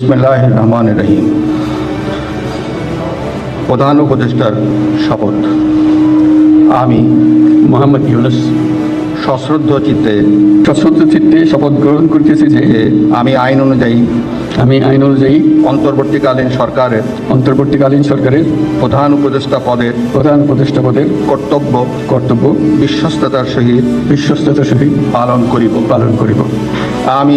রহমান রহিম। প্রধান উপদেষ্টার শপথ। আমি মোহাম্মদ ইউনুস সশ্রদ্ধ চিত্তে সশ্রদ্ধ চিত্তে শপথ গ্রহণ করিতেছি যে আমি আইন অনুযায়ী আমি আইন অনুযায়ী অন্তর্বর্তীকালীন সরকারের অন্তর্বর্তীকালীন সরকারের প্রধান উপদেষ্টা পদের প্রধান উপদেষ্টা পদের কর্তব্য কর্তব্য বিশ্বস্ততার সহিত বিশ্বস্ততার সহিত পালন করিব। পালন করিব। আমি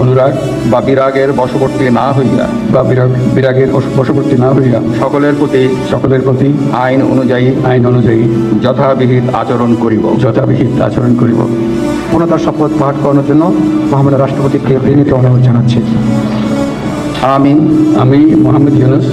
অনুরাগ বা বিরাগের বশবর্তী না হইয়া বা বিরাগ বিরাগের বশবর্তী না হইয়া সকলের প্রতি সকলের প্রতি আইন অনুযায়ী আইন অনুযায়ী যথাবিহিত আচরণ করিব। যথাবিহিত আচরণ করিব। পুনতার শপথ পাঠ করানোর জন্য মহামান্য রাষ্ট্রপতিকে বিনীত অনুরোধ জানাচ্ছি। আমি আমি মোহাম্মদ ইউনুস।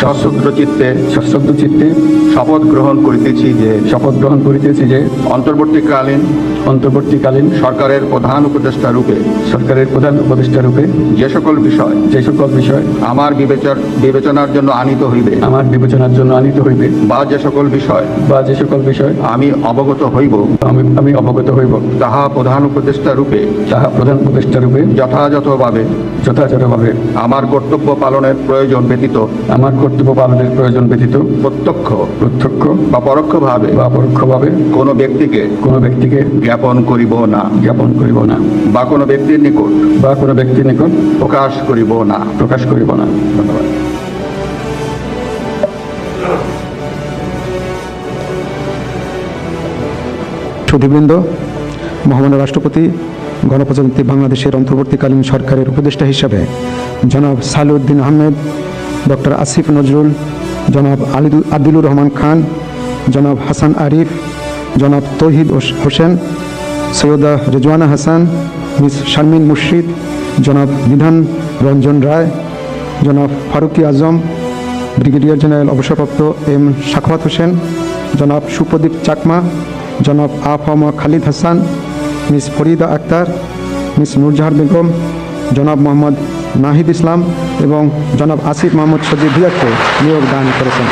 সশ্রদ্ধ চিত্তে সশ্রদ্ধ চিত্তে শপথ গ্রহণ করিতেছি যে শপথ গ্রহণ করিতেছি যে অন্তর্বর্তীকালীন অন্তর্বর্তীকালীন সরকারের প্রধান উপদেষ্টা রূপে সরকারের প্রধান উপদেষ্টা রূপে যে সকল বিষয় যে সকল বিষয় আমার বিবেচন বিবেচনার জন্য আনিত হইবে। আমার বিবেচনার জন্য আনিত হইবে। বা যে সকল বিষয় বা যে সকল বিষয় আমি অবগত হইব। আমি আমি অবগত হইব। তাহা প্রধান উপদেষ্টা রূপে তাহা প্রধান উপদেষ্টা রূপে যথাযথভাবে যথাযথভাবে আমার কর্তব্য পালনের প্রয়োজন ব্যতীত আমার কর্তব্য পালনের প্রয়োজন ব্যতীত প্রত্যক্ষ প্রত্যক্ষ বা পরোক্ষভাবে বা পরোক্ষভাবে কোনো ব্যক্তিকে কোনো ব্যক্তিকে জ্ঞাপন করিব না। জ্ঞাপন করিব না। বা কোনো ব্যক্তির নিকট বা কোনো ব্যক্তির নিকট প্রকাশ করিব না। প্রকাশ করিব না। ধন্যবাদ। সুধীবৃন্দ মহামান্য রাষ্ট্রপতি গণপ্রজাতন্ত্রী বাংলাদেশের অন্তর্বর্তীকালীন সরকারের উপদেষ্টা হিসাবে জনাব সালউদ্দিন আহমেদ ডক্টর আসিফ নজরুল, জনাব আলিদুল আদিলুর রহমান খান, জনাব হাসান আরিফ, জনাব তৌহিদ হোস- হোসেন, সৈয়দা রেজওয়ানা হাসান, মিস শারমিন মুর্শিদ, জনাব বিধান রঞ্জন রায়, জনাব ফারুকি আজম, ব্রিগেডিয়ার জেনারেল অবসরপ্রাপ্ত এম সাখাওয়াত হোসেন, জনাব সুপ্রদীপ চাকমা, জনাব আফামা খালিদ হাসান, মিস ফরিদা আক্তার, মিস নুরজাহার বেগম, জনাব মোহাম্মদ নাহিদ ইসলাম এবং জনাব আসিফ মাহমুদ সজিব নিয়োগ দান করেছেন।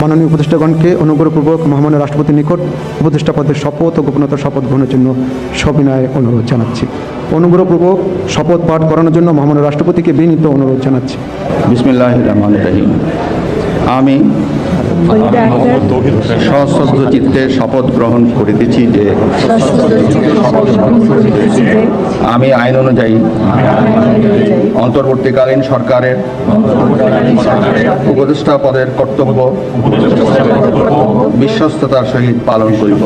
মাননীয় উপদেষ্টাগণকে অনুগ্রহপূর্বক মহামান্য রাষ্ট্রপতির নিকট উপদেষ্টা পদের শপথ ও গোপনতার শপথ গ্রহণের জন্য সবিনয় অনুরোধ জানাচ্ছি। অনুগ্রহপূর্বক শপথ পাঠ করানোর জন্য মহামান্য রাষ্ট্রপতিকে বিনীত অনুরোধ জানাচ্ছি। বিসমিল্লাহ আমি সশ্রদ্ধ চিত্তে শপথ গ্রহণ করিতেছি যে, আমি আইন অনুযায়ী অন্তর্বর্তীকালীন সরকারের উপদেষ্টা পদের কর্তব্য বিশ্বস্ততার সহিত পালন করিব।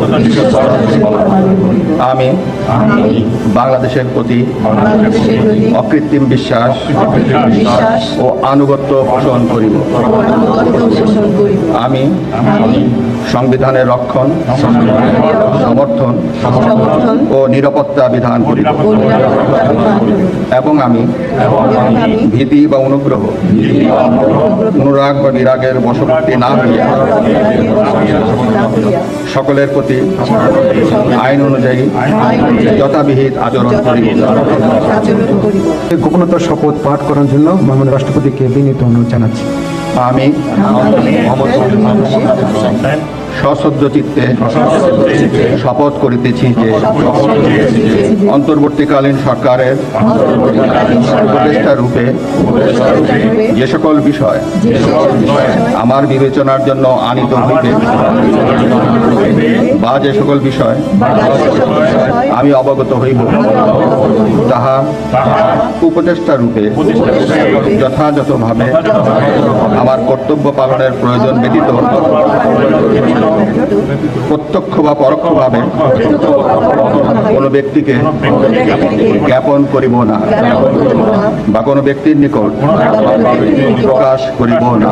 আমি বাংলাদেশের প্রতি অকৃত্রিম বিশ্বাস ও আনুগত্য পোষণ করিব। আমি সংবিধানের রক্ষণ সমর্থন সমর্থন ও নিরাপত্তা বিধান করিব এবং আমি ভীতি বা অনুগ্রহ অনুরাগ বা বিরাগের বশবর্তী না হইয়া সকলের প্রতি আইন অনুযায়ী যথাবিহিত আচরণ আচরণ গোপনতার শপথ পাঠ করার জন্য মহামান্য রাষ্ট্রপতিকে বিনীত অনুরোধ জানাচ্ছি। আমি সশ্রদ্ধ চিত্তে শপথ করিতেছি যে অন্তর্বর্তীকালীন সরকারের উপদেষ্টা রূপে যে সকল বিষয় আমার বিবেচনার জন্য আনিত হইবে বা যে সকল বিষয় আমি অবগত হইব তাহা উপদেষ্টা রূপে যথাযথভাবে আমার কর্তব্য পালনের প্রয়োজন ব্যতীত প্রত্যক্ষ বা পরোক্ষভাবে কোনো ব্যক্তিকে জ্ঞাপন করিব না বা কোনো ব্যক্তির নিকট প্রকাশ করিব না।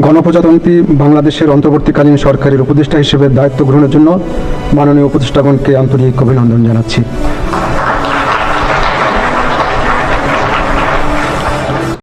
গণপ্রজাতন্ত্রী বাংলাদেশের অন্তর্বর্তীকালীন সরকারের উপদেষ্টা হিসেবে দায়িত্ব গ্রহণের জন্য মাননীয় উপদেষ্টাগণকে আন্তরিক অভিনন্দন জানাচ্ছি।